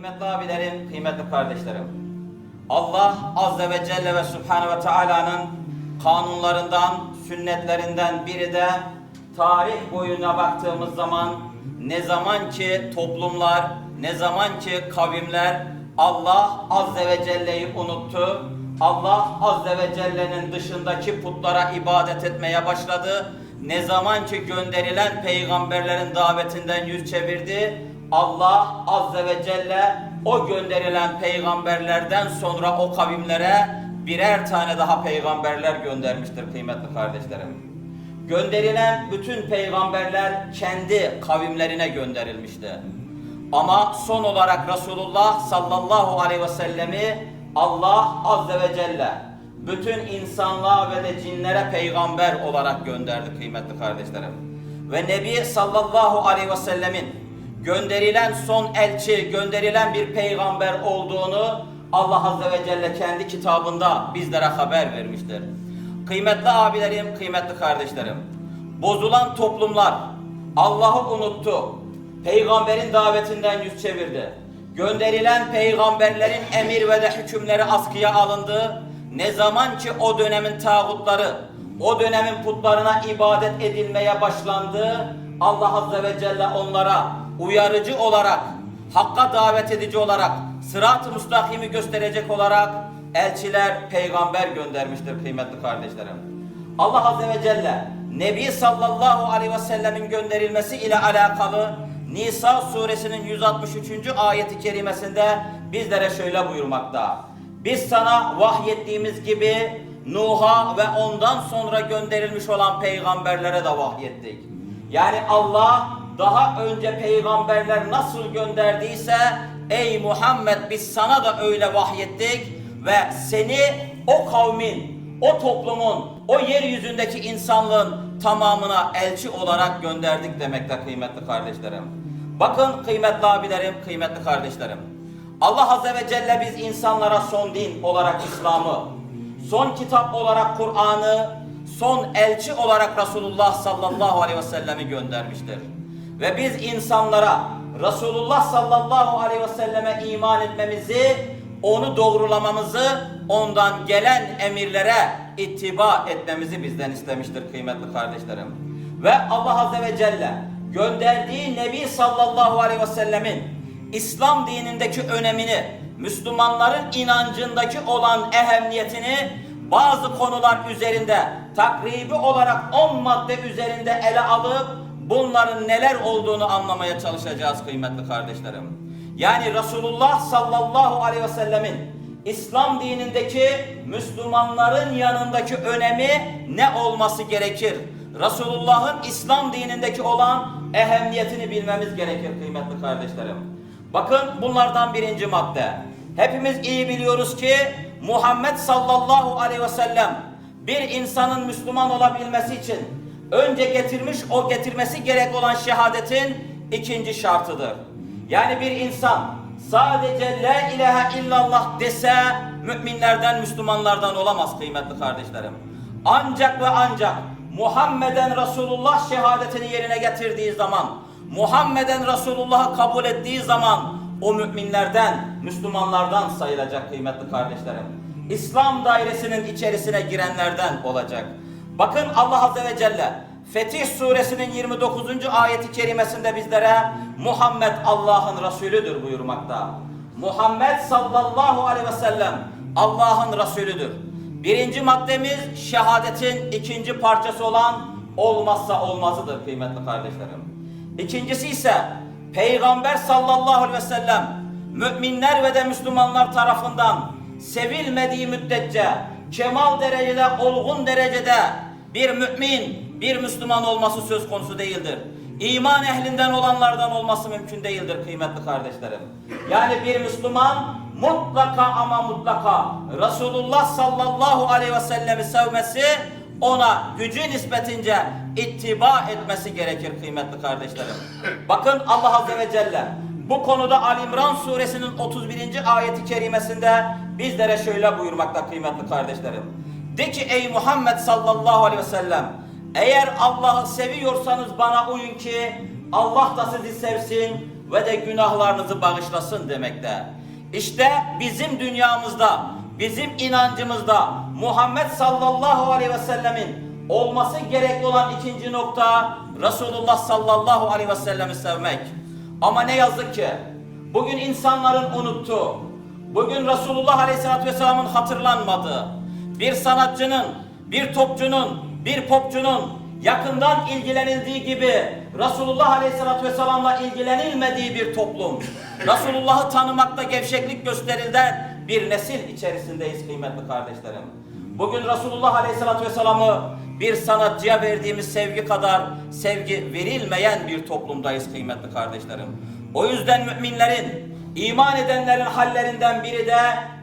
Kıymetli abilerim, kıymetli kardeşlerim. Allah Azze ve Celle ve Subhanahu ve Teala'nın kanunlarından, sünnetlerinden biri de tarih boyuna baktığımız zaman ne zaman ki toplumlar, ne zaman ki kavimler Allah Azze ve Celle'yi unuttu, Allah Azze ve Celle'nin dışındaki putlara ibadet etmeye başladı, ne zaman ki gönderilen peygamberlerin davetinden yüz çevirdi, Allah Azze ve Celle o gönderilen peygamberlerden sonra o kavimlere birer tane daha peygamberler göndermiştir kıymetli kardeşlerim. Gönderilen bütün peygamberler kendi kavimlerine gönderilmişti. Ama son olarak Resulullah sallallahu aleyhi ve sellemi Allah Azze ve Celle bütün insanlığa ve de cinlere peygamber olarak gönderdi kıymetli kardeşlerim. Ve Nebi sallallahu aleyhi ve sellemin gönderilen son elçi, gönderilen bir peygamber olduğunu Allah Azze ve Celle kendi kitabında bizlere haber vermiştir. Kıymetli abilerim, kıymetli kardeşlerim. Bozulan toplumlar Allah'ı unuttu. Peygamberin davetinden yüz çevirdi. Gönderilen peygamberlerin emir ve de hükümleri askıya alındı. Ne zaman ki o dönemin tağutları, o dönemin putlarına ibadet edilmeye başlandı, Allah Azze ve Celle onlara uyarıcı olarak, hakka davet edici olarak, sırat-ı müstakimi gösterecek olarak elçiler, peygamber göndermiştir kıymetli kardeşlerim. Allah Azze ve Celle Nebi sallallahu aleyhi ve sellemin gönderilmesi ile alakalı Nisa suresinin 163. ayeti kerimesinde bizlere şöyle buyurmakta. Biz sana vahyettiğimiz gibi Nuh'a ve ondan sonra gönderilmiş olan peygamberlere de vahyettik. Yani Allah daha önce peygamberler nasıl gönderdiyse ey Muhammed biz sana da öyle vahyettik ve seni o kavmin, o toplumun, o yeryüzündeki insanlığın tamamına elçi olarak gönderdik demekte kıymetli kardeşlerim. Bakın kıymetli abilerim, kıymetli kardeşlerim. Allah Azze ve Celle biz insanlara son din olarak İslam'ı, son kitap olarak Kur'an'ı, son elçi olarak Resulullah sallallahu aleyhi ve sellemi göndermiştir. Ve biz insanlara Resulullah sallallahu aleyhi ve selleme iman etmemizi, onu doğrulamamızı, ondan gelen emirlere ittiba etmemizi bizden istemiştir kıymetli kardeşlerim. Ve Allah Azze ve Celle gönderdiği Nebi sallallahu aleyhi ve sellemin İslam dinindeki önemini, Müslümanların inancındaki olan ehemmiyetini bazı konular üzerinde takribi olarak 10 madde üzerinde ele alıp bunların neler olduğunu anlamaya çalışacağız kıymetli kardeşlerim. Yani Resulullah sallallahu aleyhi ve sellemin İslam dinindeki Müslümanların yanındaki önemi ne olması gerekir? Resulullah'ın İslam dinindeki olan ehemmiyetini bilmemiz gerekir kıymetli kardeşlerim. Bakın bunlardan birinci madde. Hepimiz iyi biliyoruz ki Muhammed sallallahu aleyhi ve sellem bir insanın Müslüman olabilmesi için önce getirmiş o getirmesi gerek olan şehadetin ikinci şartıdır. Yani bir insan sadece la ilahe illallah dese müminlerden Müslümanlardan olamaz kıymetli kardeşlerim. Ancak ve ancak Muhammeden Resulullah şehadetini yerine getirdiği zaman Muhammeden Resulullah'ı kabul ettiği zaman o müminlerden, Müslümanlardan sayılacak kıymetli kardeşlerim. İslam dairesinin içerisine girenlerden olacak. Bakın Allah Azze ve Celle Fetih suresinin 29. ayeti kerimesinde bizlere Muhammed Allah'ın Resulüdür buyurmakta. Muhammed sallallahu aleyhi ve sellem Allah'ın Resulüdür. Birinci maddemiz şehadetin ikinci parçası olan olmazsa olmazıdır kıymetli kardeşlerim. İkincisi ise Peygamber sallallahu aleyhi ve sellem müminler ve de Müslümanlar tarafından sevilmediği müddetçe kemal derecede, olgun derecede bir mümin, bir Müslüman olması söz konusu değildir. İman ehlinden olanlardan olması mümkün değildir kıymetli kardeşlerim. Yani bir Müslüman mutlaka ama mutlaka Resulullah sallallahu aleyhi ve sellemi sevmesi ona gücü nispetince ittiba etmesi gerekir kıymetli kardeşlerim. Bakın Allah Azze ve Celle bu konuda Ali İmran suresinin 31. ayeti kerimesinde bizlere şöyle buyurmakta kıymetli kardeşlerim. De ki ey Muhammed sallallahu aleyhi ve sellem eğer Allah'ı seviyorsanız bana uyun ki Allah da sizi sevsin ve de günahlarınızı bağışlasın demekte. İşte bizim dünyamızda, bizim inancımızda Muhammed sallallahu aleyhi ve sellemin olması gerekli olan ikinci nokta Resulullah sallallahu aleyhi ve sellemi sevmek. Ama ne yazık ki bugün insanların unuttuğu, bugün Resulullah aleyhissalatü vesselamın hatırlanmadığı, bir sanatçının, bir topçunun, bir popçunun yakından ilgilenildiği gibi Resulullah Aleyhisselatü Vesselam'la ilgilenilmediği bir toplum. Resulullah'ı tanımakta gevşeklik gösterilen bir nesil içerisindeyiz kıymetli kardeşlerim. Bugün Resulullah Aleyhisselatü Vesselam'ı bir sanatçıya verdiğimiz sevgi kadar sevgi verilmeyen bir toplumdayız kıymetli kardeşlerim. O yüzden müminlerin, iman edenlerin hallerinden biri de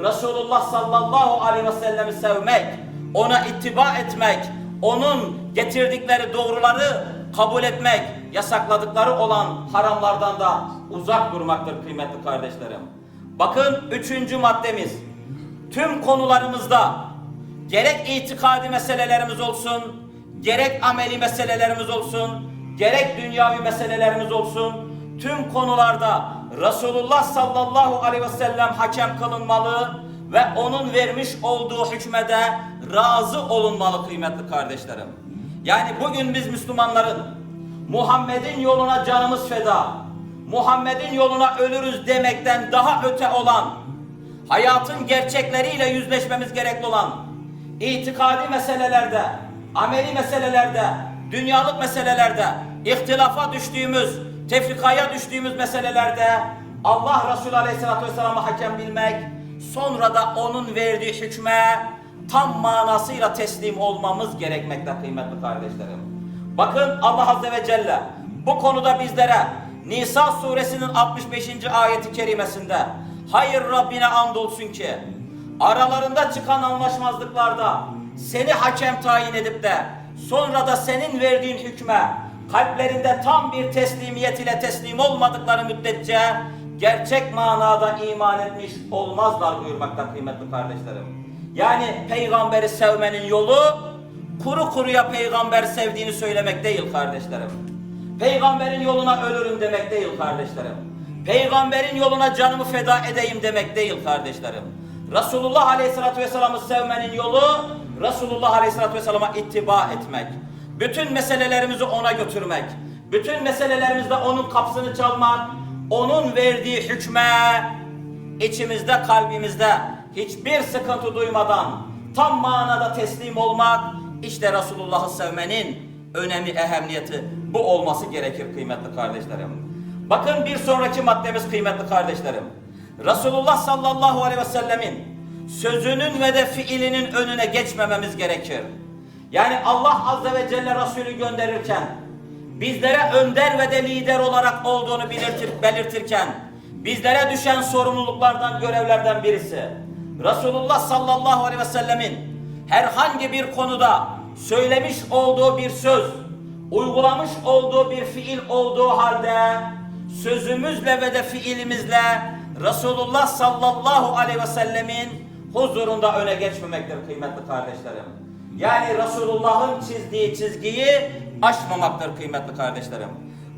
Resulullah sallallahu aleyhi ve sellemi sevmek, ona ittiba etmek, onun getirdikleri doğruları kabul etmek, yasakladıkları olan haramlardan da uzak durmaktır kıymetli kardeşlerim. Bakın üçüncü maddemiz. Tüm konularımızda gerek itikadi meselelerimiz olsun, gerek ameli meselelerimiz olsun, gerek dünyavi meselelerimiz olsun, tüm konularda Resulullah sallallahu aleyhi ve sellem hakem kılınmalı ve onun vermiş olduğu hükmede razı olunmalı kıymetli kardeşlerim. Yani bugün biz Müslümanların Muhammed'in yoluna canımız feda, Muhammed'in yoluna ölürüz demekten daha öte olan, hayatın gerçekleriyle yüzleşmemiz gerekli olan, itikadi meselelerde, ameli meselelerde, dünyalık meselelerde, ihtilafa düştüğümüz, tefrikaya düştüğümüz meselelerde Allah Resulü Aleyhisselatü Vesselam'a hakem bilmek, sonra da onun verdiği hükme tam manasıyla teslim olmamız gerekmekte kıymetli kardeşlerim. Bakın Allah Azze ve Celle bu konuda bizlere Nisa suresinin 65. ayeti kerimesinde Hayır Rabbine andolsun ki aralarında çıkan anlaşmazlıklarda seni hakem tayin edip de sonra da senin verdiğin hükme kalplerinde tam bir teslimiyet ile teslim olmadıkları müddetçe gerçek manada iman etmiş olmazlar buyurmakta kıymetli kardeşlerim. Yani peygamberi sevmenin yolu kuru kuruya peygamber sevdiğini söylemek değil kardeşlerim. Peygamberin yoluna ölürüm demek değil kardeşlerim. Peygamberin yoluna canımı feda edeyim demek değil kardeşlerim. Resulullah Aleyhisselatü Vesselam'ı sevmenin yolu Resulullah Aleyhisselatü Vesselam'a ittiba etmek. Bütün meselelerimizi ona götürmek. Bütün meselelerimizde onun kapısını çalmak. Onun verdiği hükme içimizde kalbimizde hiçbir sıkıntı duymadan tam manada teslim olmak işte Resulullah'ı sevmenin önemi, ehemmiyeti bu olması gerekir kıymetli kardeşlerim. Bakın bir sonraki maddemiz kıymetli kardeşlerim. Resulullah sallallahu aleyhi ve sellemin sözünün ve de fiilinin önüne geçmememiz gerekir. Yani Allah azze ve celle Resulü gönderirken bizlere önder ve de lider olarak olduğunu belirtir, belirtirken bizlere düşen sorumluluklardan, görevlerden birisi Resulullah sallallahu aleyhi ve sellemin herhangi bir konuda söylemiş olduğu bir söz, uygulamış olduğu bir fiil olduğu halde sözümüzle ve de fiilimizle Resulullah sallallahu aleyhi ve sellemin huzurunda öne geçmemektir kıymetli kardeşlerim. Yani Resulullah'ın çizdiği çizgiyi aşmamaktır kıymetli kardeşlerim.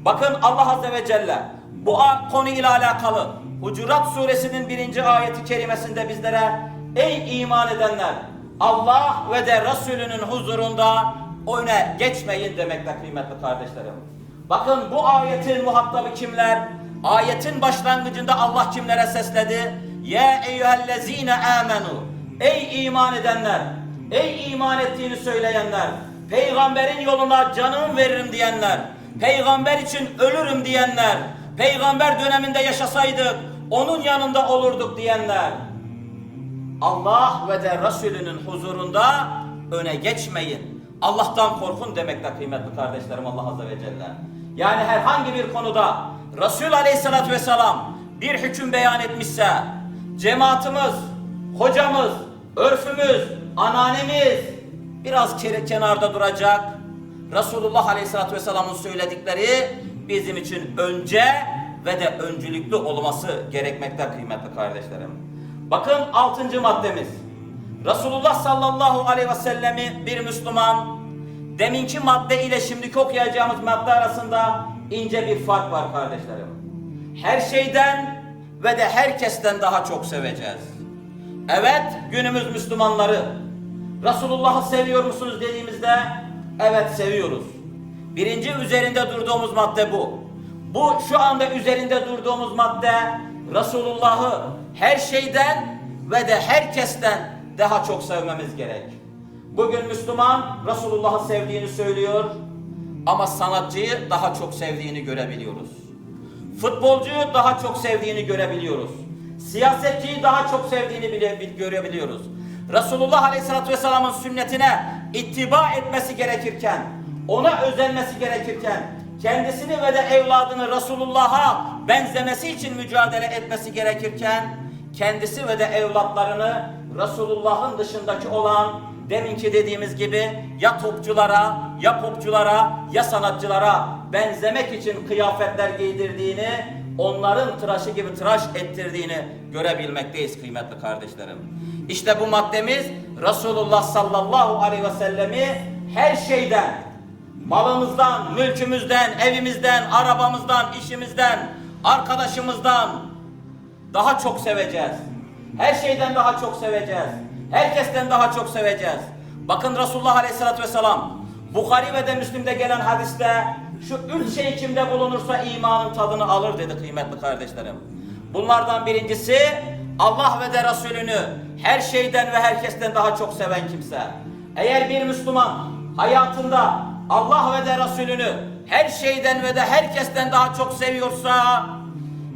Bakın Allah Azze ve Celle bu konu ile alakalı Hucurat suresinin birinci ayeti kerimesinde bizlere ey iman edenler Allah ve de Resulünün huzurunda öne geçmeyin demekte kıymetli kardeşlerim. Bakın bu ayetin muhatabı kimler? Ayetin başlangıcında Allah kimlere sesledi? Ya eyyühellezine amenu Ey iman edenler! Ey iman ettiğini söyleyenler! Peygamberin yoluna canımı veririm diyenler! Peygamber için ölürüm diyenler! Peygamber döneminde yaşasaydık onun yanında olurduk diyenler! Allah ve de Resulünün huzurunda öne geçmeyin. Allah'tan korkun demekte kıymetli kardeşlerim Allah Azze ve Celle. Yani herhangi bir konuda Resul Aleyhisselatü Vesselam bir hüküm beyan etmişse cemaatimiz, hocamız, örfümüz, ananemiz biraz kenarda duracak. Resulullah Aleyhisselatü Vesselam'ın söyledikleri bizim için önce ve de öncülüklü olması gerekmekte kıymetli kardeşlerim. Bakın altıncı maddemiz. Resulullah sallallahu aleyhi ve sellemi bir Müslüman deminki madde ile şimdiki okuyacağımız madde arasında ince bir fark var kardeşlerim. her şeyden ve de herkesten daha çok seveceğiz. Evet günümüz Müslümanları Resulullah'ı seviyor musunuz dediğimizde evet seviyoruz. Birinci üzerinde durduğumuz madde bu. Bu şu anda üzerinde durduğumuz madde Resulullah'ı her şeyden ve de herkesten daha çok sevmemiz gerek. Bugün Müslüman Resulullah'ı sevdiğini söylüyor ama sanatçıyı daha çok sevdiğini görebiliyoruz. Futbolcuyu daha çok sevdiğini görebiliyoruz. Siyasetçiyi daha çok sevdiğini bile bil- görebiliyoruz. Resulullah Aleyhisselatü Vesselam'ın sünnetine ittiba etmesi gerekirken, ona özenmesi gerekirken, kendisini ve de evladını Resulullah'a benzemesi için mücadele etmesi gerekirken, kendisi ve de evlatlarını Resulullah'ın dışındaki olan deminki dediğimiz gibi ya topçulara, ya popçulara, ya sanatçılara benzemek için kıyafetler giydirdiğini, onların tıraşı gibi tıraş ettirdiğini görebilmekteyiz kıymetli kardeşlerim. İşte bu maddemiz Resulullah sallallahu aleyhi ve sellemi her şeyden, malımızdan, mülkümüzden, evimizden, arabamızdan, işimizden, arkadaşımızdan, daha çok seveceğiz. Her şeyden daha çok seveceğiz. Herkesten daha çok seveceğiz. Bakın Resulullah Aleyhisselatü Vesselam Bukhari ve de Müslim'de gelen hadiste şu üç şey kimde bulunursa imanın tadını alır dedi kıymetli kardeşlerim. Bunlardan birincisi Allah ve de Resulünü her şeyden ve herkesten daha çok seven kimse. Eğer bir Müslüman hayatında Allah ve de Resulünü her şeyden ve de herkesten daha çok seviyorsa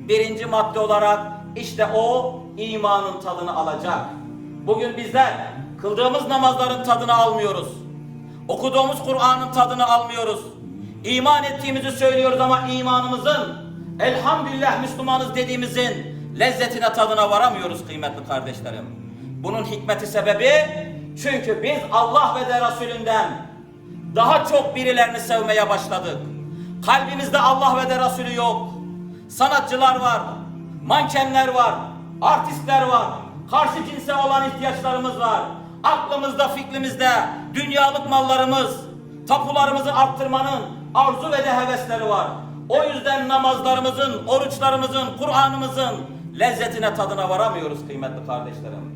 Birinci madde olarak işte o imanın tadını alacak. Bugün bizler kıldığımız namazların tadını almıyoruz. Okuduğumuz Kur'an'ın tadını almıyoruz. İman ettiğimizi söylüyoruz ama imanımızın elhamdülillah Müslümanız dediğimizin lezzetine tadına varamıyoruz kıymetli kardeşlerim. Bunun hikmeti sebebi çünkü biz Allah ve de Resulünden daha çok birilerini sevmeye başladık. Kalbimizde Allah ve de Resulü yok. Sanatçılar var, mankenler var, artistler var, karşı cinse olan ihtiyaçlarımız var. Aklımızda, fikrimizde dünyalık mallarımız, tapularımızı arttırmanın arzu ve de hevesleri var. O yüzden namazlarımızın, oruçlarımızın, Kur'an'ımızın lezzetine tadına varamıyoruz kıymetli kardeşlerim.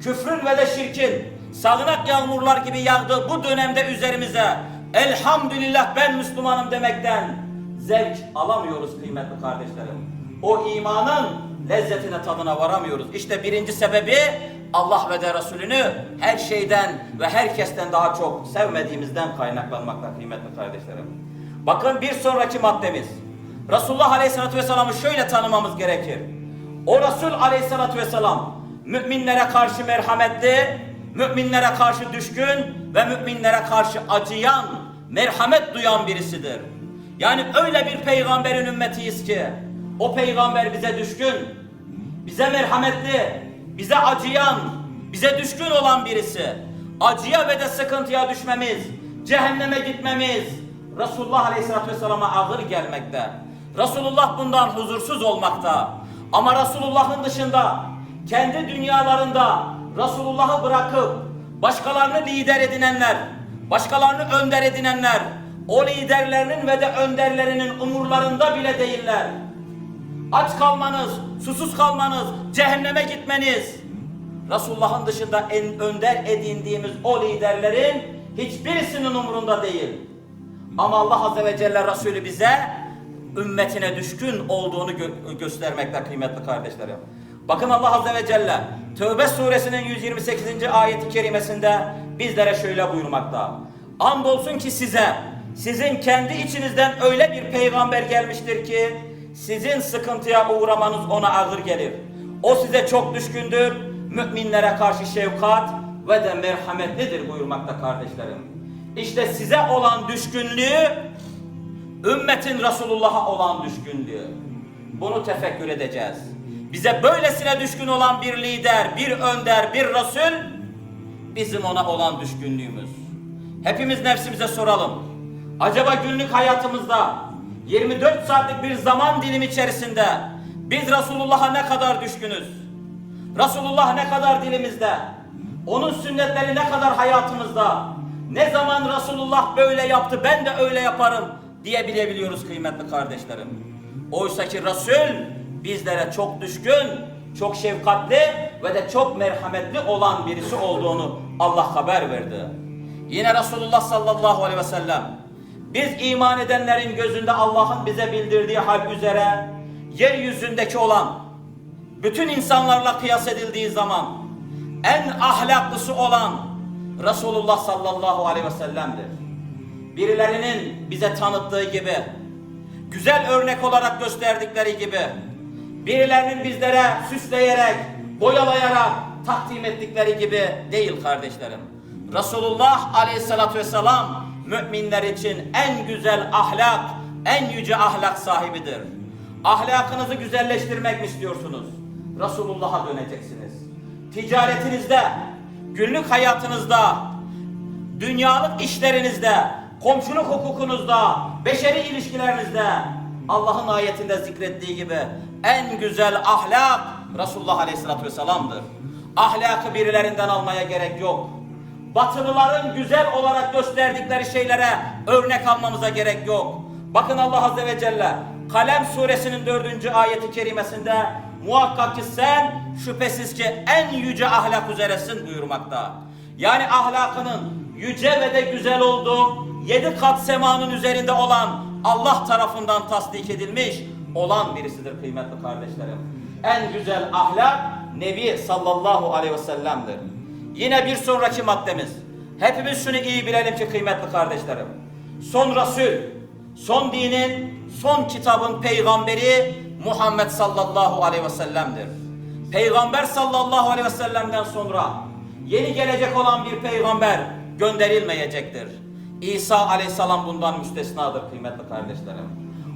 Küfrün ve de şirkin sağanak yağmurlar gibi yağdığı bu dönemde üzerimize elhamdülillah ben Müslümanım demekten zevk alamıyoruz kıymetli kardeşlerim. O imanın lezzetine tadına varamıyoruz. İşte birinci sebebi Allah ve de Resulünü her şeyden ve herkesten daha çok sevmediğimizden kaynaklanmakta kıymetli kardeşlerim. Bakın bir sonraki maddemiz. Resulullah Aleyhisselatü Vesselam'ı şöyle tanımamız gerekir. O Resul Aleyhisselatü Vesselam müminlere karşı merhametli, müminlere karşı düşkün ve müminlere karşı acıyan, merhamet duyan birisidir. Yani öyle bir peygamberin ümmetiyiz ki o peygamber bize düşkün, bize merhametli, bize acıyan, bize düşkün olan birisi. Acıya ve de sıkıntıya düşmemiz, cehenneme gitmemiz Resulullah Aleyhisselatü Vesselam'a ağır gelmekte. Resulullah bundan huzursuz olmakta. Ama Resulullah'ın dışında kendi dünyalarında Resulullah'ı bırakıp başkalarını lider edinenler, başkalarını önder edinenler, o liderlerinin ve de önderlerinin umurlarında bile değiller. Aç kalmanız, susuz kalmanız, cehenneme gitmeniz, Resulullah'ın dışında en önder edindiğimiz o liderlerin hiçbirisinin umurunda değil. Ama Allah Azze ve Celle Resulü bize ümmetine düşkün olduğunu gö- göstermekte kıymetli kardeşlerim. Bakın Allah Azze ve Celle Tövbe suresinin 128. ayeti kerimesinde bizlere şöyle buyurmakta. Andolsun ki size sizin kendi içinizden öyle bir peygamber gelmiştir ki sizin sıkıntıya uğramanız ona ağır gelir. O size çok düşkündür, müminlere karşı şefkat ve de merhametlidir buyurmakta kardeşlerim. İşte size olan düşkünlüğü ümmetin Resulullah'a olan düşkünlüğü. Bunu tefekkür edeceğiz. Bize böylesine düşkün olan bir lider, bir önder, bir Resul bizim ona olan düşkünlüğümüz. Hepimiz nefsimize soralım. Acaba günlük hayatımızda 24 saatlik bir zaman dilimi içerisinde biz Resulullah'a ne kadar düşkünüz? Resulullah ne kadar dilimizde? Onun sünnetleri ne kadar hayatımızda? Ne zaman Resulullah böyle yaptı ben de öyle yaparım diyebilebiliyoruz kıymetli kardeşlerim. Oysa ki Resul bizlere çok düşkün, çok şefkatli ve de çok merhametli olan birisi olduğunu Allah haber verdi. Yine Resulullah sallallahu aleyhi ve sellem biz iman edenlerin gözünde Allah'ın bize bildirdiği hal üzere yeryüzündeki olan bütün insanlarla kıyas edildiği zaman en ahlaklısı olan Resulullah sallallahu aleyhi ve sellem'dir. Birilerinin bize tanıttığı gibi, güzel örnek olarak gösterdikleri gibi, birilerinin bizlere süsleyerek, boyalayarak takdim ettikleri gibi değil kardeşlerim. Resulullah aleyhissalatü vesselam müminler için en güzel ahlak, en yüce ahlak sahibidir. Ahlakınızı güzelleştirmek mi istiyorsunuz? Resulullah'a döneceksiniz. Ticaretinizde, günlük hayatınızda, dünyalık işlerinizde, komşuluk hukukunuzda, beşeri ilişkilerinizde Allah'ın ayetinde zikrettiği gibi en güzel ahlak Resulullah Aleyhisselatü Vesselam'dır. Ahlakı birilerinden almaya gerek yok. Batılıların güzel olarak gösterdikleri şeylere örnek almamıza gerek yok. Bakın Allah Azze ve Celle Kalem suresinin dördüncü ayeti kerimesinde muhakkak ki sen şüphesiz ki en yüce ahlak üzeresin buyurmakta. Yani ahlakının yüce ve de güzel olduğu yedi kat semanın üzerinde olan Allah tarafından tasdik edilmiş olan birisidir kıymetli kardeşlerim. En güzel ahlak Nebi sallallahu aleyhi ve sellem'dir. Yine bir sonraki maddemiz. Hepimiz şunu iyi bilelim ki kıymetli kardeşlerim. Son Resul, son dinin, son kitabın peygamberi Muhammed sallallahu aleyhi ve sellem'dir. Peygamber sallallahu aleyhi ve sellem'den sonra yeni gelecek olan bir peygamber gönderilmeyecektir. İsa aleyhisselam bundan müstesnadır kıymetli kardeşlerim.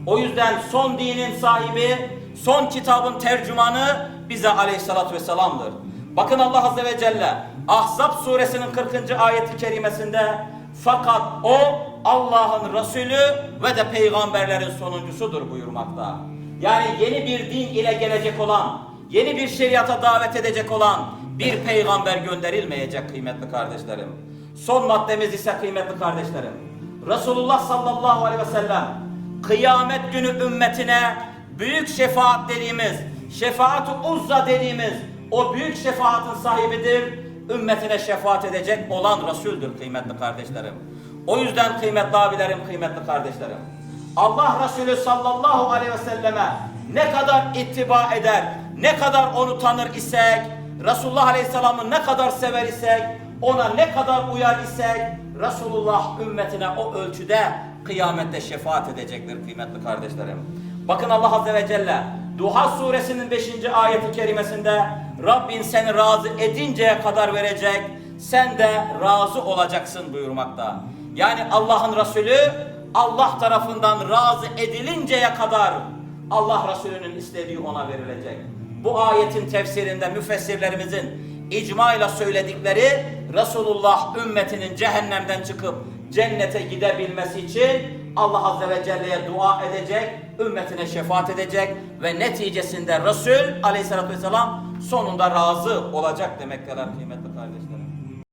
O yüzden son dinin sahibi, son kitabın tercümanı bize aleyhissalatü vesselam'dır. Bakın Allah Azze ve Celle Ahzab suresinin 40. ayeti kerimesinde fakat o Allah'ın Resulü ve de peygamberlerin sonuncusudur buyurmakta. Yani yeni bir din ile gelecek olan, yeni bir şeriata davet edecek olan bir peygamber gönderilmeyecek kıymetli kardeşlerim. Son maddemiz ise kıymetli kardeşlerim. Resulullah sallallahu aleyhi ve sellem kıyamet günü ümmetine büyük şefaat dediğimiz, şefaat-ı uzza dediğimiz o büyük şefaatin sahibidir. Ümmetine şefaat edecek olan Resul'dür kıymetli kardeşlerim. O yüzden kıymetli abilerim, kıymetli kardeşlerim. Allah Resulü sallallahu aleyhi ve selleme ne kadar ittiba eder, ne kadar onu tanır isek, Resulullah aleyhisselamı ne kadar sever isek, ona ne kadar uyar isek, Resulullah ümmetine o ölçüde kıyamette şefaat edecektir kıymetli kardeşlerim. Bakın Allah Azze ve Celle Duha suresinin 5. ayeti kerimesinde Rabbin seni razı edinceye kadar verecek, sen de razı olacaksın buyurmakta. Yani Allah'ın Resulü Allah tarafından razı edilinceye kadar Allah Resulü'nün istediği ona verilecek. Bu ayetin tefsirinde müfessirlerimizin icma ile söyledikleri Resulullah ümmetinin cehennemden çıkıp cennete gidebilmesi için Allah Azze ve Celle'ye dua edecek, ümmetine şefaat edecek ve neticesinde Resul Aleyhisselatü Vesselam sonunda razı olacak demekteler kıymetli kardeşler.